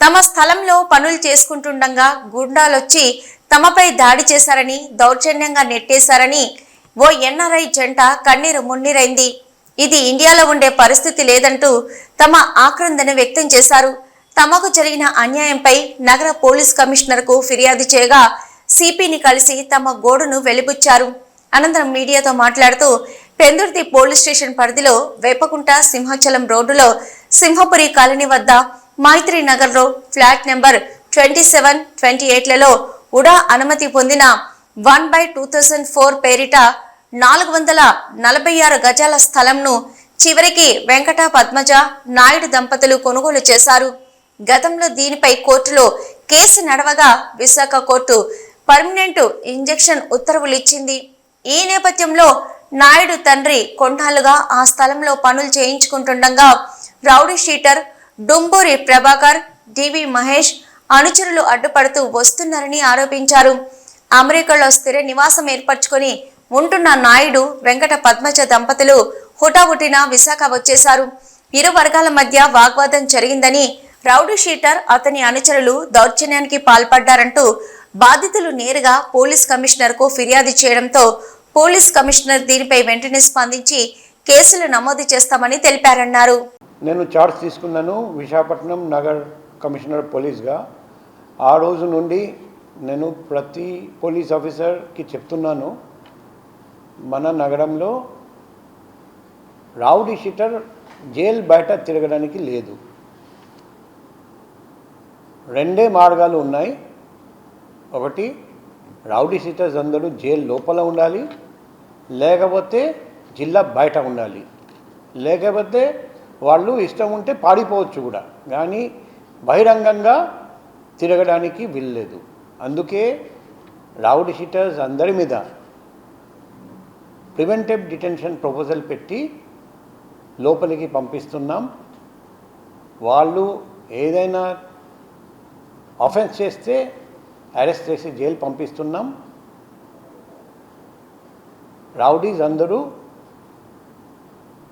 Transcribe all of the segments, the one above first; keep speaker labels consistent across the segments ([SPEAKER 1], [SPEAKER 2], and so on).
[SPEAKER 1] తమ స్థలంలో పనులు చేసుకుంటుండగా గుండాలొచ్చి తమపై దాడి చేశారని దౌర్జన్యంగా నెట్టేశారని ఓ ఎన్ఆర్ఐ జంట కన్నీరు మున్నీరైంది. ఇది ఇండియాలో ఉండే పరిస్థితి లేదంటూ తమ ఆక్రందన వ్యక్తం చేశారు. తమకు జరిగిన అన్యాయంపై నగర పోలీస్ కమిషనర్కు ఫిర్యాదు చేయగా సిపిని కలిసి తమ గోడును వెలిబుచ్చారు. అనంతరం మీడియాతో మాట్లాడుతూ పెందుర్తి పోలీస్ స్టేషన్ పరిధిలో వేపకుంట సింహాచలం రోడ్డులో సింహపురి కాలనీ వద్ద మైత్రి నగర్లో flat number twenty seven twenty ఎయిట్లలో ఉడా అనుమతి పొందిన one by two thousand four పేరిట నాలుగు వందల నలభై ఆరు గజాల స్థలంను చివరికి వెంకట పద్మజ నాయుడు దంపతులు కొనుగోలు చేశారు. గతంలో దీనిపై కోర్టులో కేసు నడవగా విశాఖ కోర్టు పర్మనెంట్ ఇంజెక్షన్ ఉత్తర్వులు ఇచ్చింది. ఈ నేపథ్యంలో నాయుడు తండ్రి కొండాలుగా ఆ స్థలంలో పనులు చేయించుకుంటుండగా rowdy sheeter Dumburi Prabhakar D V Mahesh అనుచరులు అడ్డుపడుతూ వస్తున్నారని ఆరోపించారు. అమెరికాలో స్థిర నివాసం ఏర్పరచుకొని ఉంటున్న నాయుడు వెంకట పద్మజ దంపతులు హుటాహుటిన విశాఖ వచ్చేశారు. ఇరు వర్గాల మధ్య వాగ్వాదం జరిగిందని రౌడీ షీటర్ అతని అనుచరులు దౌర్జన్యానికి పాల్పడ్డారంటూ బాధితులు నేరుగా పోలీస్ కమిషనర్కు ఫిర్యాదు చేయడంతో పోలీస్ కమిషనర్ దీనిపై వెంటనే స్పందించి కేసులు నమోదు చేస్తామని తెలిపారన్నారు.
[SPEAKER 2] నేను చార్జ్ తీసుకున్నాను విశాఖపట్నం నగర్ కమిషనర్ పోలీస్గా. ఆ రోజు నుండి నేను ప్రతి పోలీస్ ఆఫీసర్కి చెప్తున్నాను మన నగరంలో రౌడీ షీటర్ జైలు బయట తిరగడానికి లేదు. రెండే మార్గాలు ఉన్నాయి. ఒకటి రౌడీ షీటర్స్ అందరూ జైలు లోపల ఉండాలి లేకపోతే జిల్లా బయట ఉండాలి లేకపోతే వాళ్ళు ఇష్టం ఉంటే పాడిపోవచ్చు కూడా. కానీ బహిరంగంగా తిరగడానికి వీల్లేదు. అందుకే రౌడ్ షీటర్స్ అందరి మీద ప్రివెంటివ్ డిటెన్షన్ ప్రపోజల్ పెట్టి లోపలికి పంపిస్తున్నాం. వాళ్ళు ఏదైనా ఆఫెన్స్ చేస్తే అరెస్ట్ చేసి జైలు పంపిస్తున్నాం. రౌడీస్ అందరూ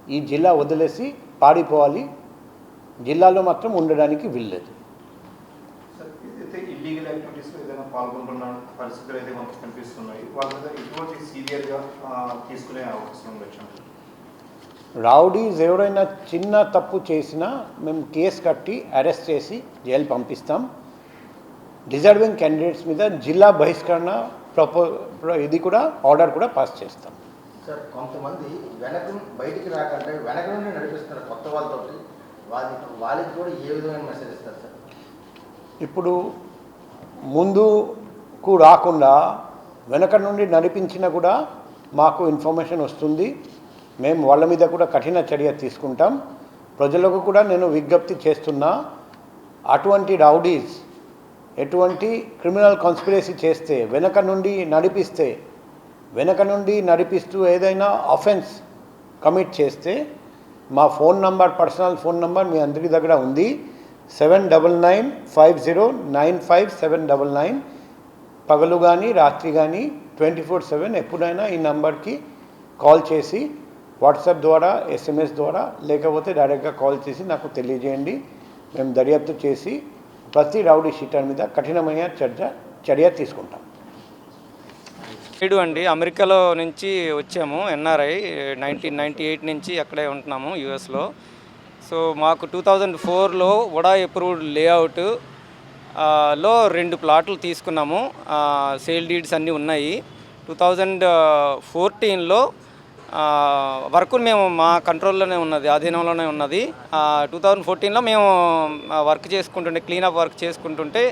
[SPEAKER 2] ఈ జిల్లా వదిలేసి పాడిపోవాలి. జిల్లాలో మాత్రం ఉండడానికి వీల్లేదు.
[SPEAKER 3] ఇల్లీగల్ ఏదైనా పాల్గొంటున్న పరిస్థితులు అయితే మనకు కనిపిస్తున్నాయి వాళ్ళ మీద ఎటువంటి సీవియర్గా తీసుకునే అవకాశం ఉండొచ్చు
[SPEAKER 2] రౌడీస్ ఎవరైనా చిన్న తప్పు చేసినా మేము కేసు కట్టి అరెస్ట్ చేసి జైలు పంపిస్తాం. డిజర్వింగ్ క్యాండిడేట్స్ మీద జిల్లా బహిష్కరణ ప్రపో ప్ర- ఇది కూడా ఆర్డర్ కూడా పాస్ చేస్తాం.
[SPEAKER 4] సార్ కొంతమంది వెనక బయటికి రాకంటే వెనక నుండి నడిపిస్తున్నారు కొత్త వాళ్ళతోటి వాళ్ళకి వాళ్ళకి కూడా ఏ విధమైన మెసేజ్ ఇస్తారు సార్?
[SPEAKER 2] ఇప్పుడు ముందుకు రాకుండా వెనక నుండి నడిపించినా కూడా మాకు ఇన్ఫర్మేషన్ వస్తుంది. మేము వాళ్ళ మీద కూడా కఠిన చర్య తీసుకుంటాం. ప్రజలకు కూడా నేను విజ్ఞప్తి చేస్తున్నా అటువంటి రౌడీస్ ఎటువంటి క్రిమినల్ కాన్స్పిరసీ చేస్తే వెనక నుండి నడిపిస్తే వెనక నుండి నడిపిస్తూ ఏదైనా అఫెన్స్ కమిట్ చేస్తే మా phone number personal phone number మీ అందరి దగ్గర ఉంది. Seven double nine five zero nine five seven double nine పగలు కానీ రాత్రి కానీ ట్వంటీ ఫోర్ సెవెన్ ఎప్పుడైనా ఈ నంబర్కి కాల్ చేసి వాట్సాప్ ద్వారా ఎస్ఎంఎస్ ద్వారా లేకపోతే డైరెక్ట్గా కాల్ చేసి నాకు తెలియజేయండి. మేము దర్యాప్తు చేసి ప్రతి రౌడీ షీటర్ మీద కఠినమైన చర్య చర్య తీసుకుంటాం.
[SPEAKER 5] నాయుడు అండి. అమెరికాలో నుంచి వచ్చాము ఎన్ఆర్ఐ. నైన్టీన్ నైంటీ ఎయిట్ నుంచి అక్కడే ఉంటున్నాము యూఎస్లో. సో మాకు టూ థౌజండ్ ఫోర్లో వడా అప్రూవ్డ్ లేఅవుట్లో రెండు ప్లాట్లు తీసుకున్నాము. సేల్ డీడ్స్ అన్నీ ఉన్నాయి. టూ థౌజండ్ ఫోర్టీన్లో వర్క్ మేము మా కంట్రోల్లోనే ఉన్నది ఆధీనంలోనే ఉన్నది. టూ థౌజండ్ ఫోర్టీన్లో మేము వర్క్ చేసుకుంటుంటే క్లీనప్ వర్క్ చేసుకుంటుంటే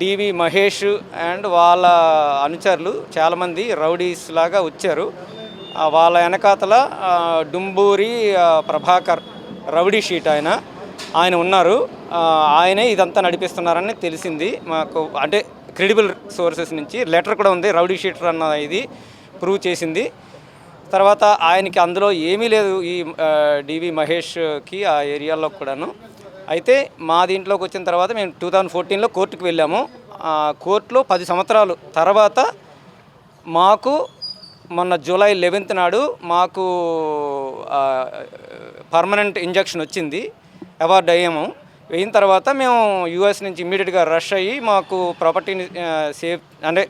[SPEAKER 5] డివి మహేష్ అండ్ వాళ్ళ అనుచరులు చాలామంది రౌడీస్ లాగా వచ్చారు. వాళ్ళ వెనకాతల డుంబూరి ప్రభాకర్ రౌడీ షీట్ ఆయన. ఆయన ఉన్నారు. ఆయనే ఇదంతా నడిపిస్తున్నారని తెలిసింది. మాకు అంటే క్రెడిబుల్ సోర్సెస్ నుంచి లెటర్ కూడా ఉంది రౌడీ షీటర్ అన్న ఇది ప్రూవ్ చేసింది. తర్వాత ఆయనకి అందులో ఏమీ లేదు ఈ డివి మహేష్కి ఆ ఏరియాలో కూడాను. అయితే మా దీంట్లోకి వచ్చిన తర్వాత మేము టూ థౌజండ్ ఫోర్టీన్లో కోర్టుకు వెళ్ళాము. ఆ, కోర్టులో పది సంవత్సరాలు తర్వాత మాకు మొన్న జూలై లెవెన్త్ నాడు మాకు పర్మనెంట్ ఇంజక్షన్ వచ్చింది అవార్డు అయ్యాము. అయిన తర్వాత మేము యూఎస్ నుంచి ఇమ్మీడియట్గా రష్ అయ్యి మాకు ప్రాపర్టీని సేఫ్ అంటే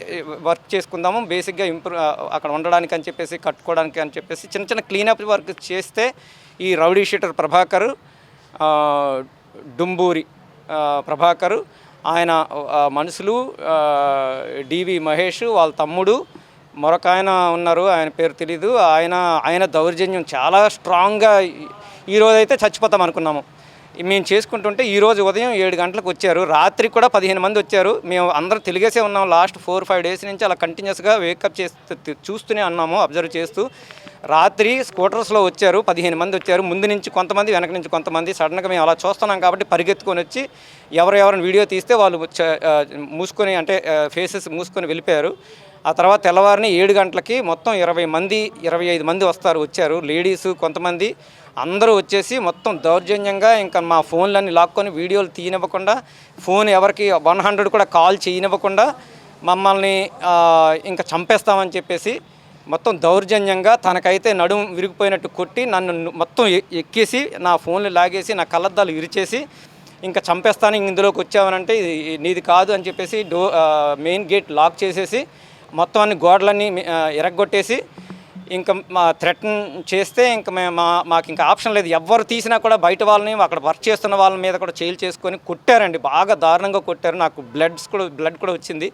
[SPEAKER 5] వర్క్ చేసుకుందాము బేసిక్గా ఇంప్రూవ్ అక్కడ ఉండడానికి అని చెప్పేసి కట్టుకోవడానికి అని చెప్పేసి చిన్న చిన్న క్లీనప్ వర్క్ చేస్తే ఈ రౌడీ షీటర్ ప్రభాకర్ డుంబూరి ప్రభాకరు ఆయన మనుషులు డివి మహేష్ వాళ్ళ తమ్ముడు మరొక ఆయన ఉన్నారు ఆయన పేరు తెలీదు. ఆయన ఆయన దౌర్జన్యం చాలా స్ట్రాంగ్గా ఈరోజైతే అయితే చచ్చిపోతాం అనుకున్నాము. మేము చేసుకుంటుంటే ఈరోజు ఉదయం ఏడు గంటలకు వచ్చారు. రాత్రి కూడా పదిహేను మంది వచ్చారు. మేము అందరం తెలిగేసే ఉన్నాం. లాస్ట్ ఫోర్ ఫైవ్ డేస్ నుంచి అలా కంటిన్యూస్గా వేకప్ చేస్తూ చూస్తూనే ఉన్నాము అబ్జర్వ్ చేస్తూ. రాత్రి స్కూటర్స్లో వచ్చారు. పదిహేను మంది వచ్చారు. ముందు నుంచి కొంతమంది వెనక నుంచి కొంతమంది. సడన్గా మేము అలా చూస్తున్నాం కాబట్టి పరిగెత్తుకొని వచ్చి ఎవరు ఎవరిని వీడియో తీస్తే వాళ్ళు మూసుకొని అంటే ఫేసెస్ మూసుకొని వెళ్ళిపోయారు. ఆ తర్వాత తెల్లవారిని ఏడు గంటలకి మొత్తం ఇరవై మంది ఇరవై ఐదు మంది వస్తారు వచ్చారు. లేడీస్ కొంతమంది. అందరూ వచ్చేసి మొత్తం దౌర్జన్యంగా ఇంకా మా ఫోన్లన్నీ లాక్కొని వీడియోలు తీయనివ్వకుండా ఫోన్ ఎవరికి వన్ హండ్రెడ్ కూడా కాల్ చేయనివ్వకుండా మమ్మల్ని ఇంకా చంపేస్తామని చెప్పేసి మొత్తం దౌర్జన్యంగా తనకైతే నడుము విరిగిపోయినట్టు కొట్టి నన్ను మొత్తం ఎక్కేసి నా ఫోన్లు లాగేసి నా కళ్ళద్దాలు ఇరిచేసి ఇంకా చంపేస్తాను ఇందులోకి వచ్చావనంటే ఇది నీది కాదు అని చెప్పేసి డో మెయిన్ గేట్ లాక్ చేసేసి మొత్తం అన్ని గోడలన్నీ ఎరగొట్టేసి ఇంకా మా థ్రెటన్ చేస్తే ఇంకా మేము మా మాకు ఇంకా ఆప్షన్ లేదు. ఎవరు తీసినా కూడా బయట వాళ్ళని అక్కడ వర్క్ చేస్తున్న వాళ్ళ మీద కూడా చేలు చేసుకొని కొట్టారండి. బాగా దారుణంగా కొట్టారు. నాకు బ్లడ్స్ కూడా బ్లడ్ కూడా వచ్చింది.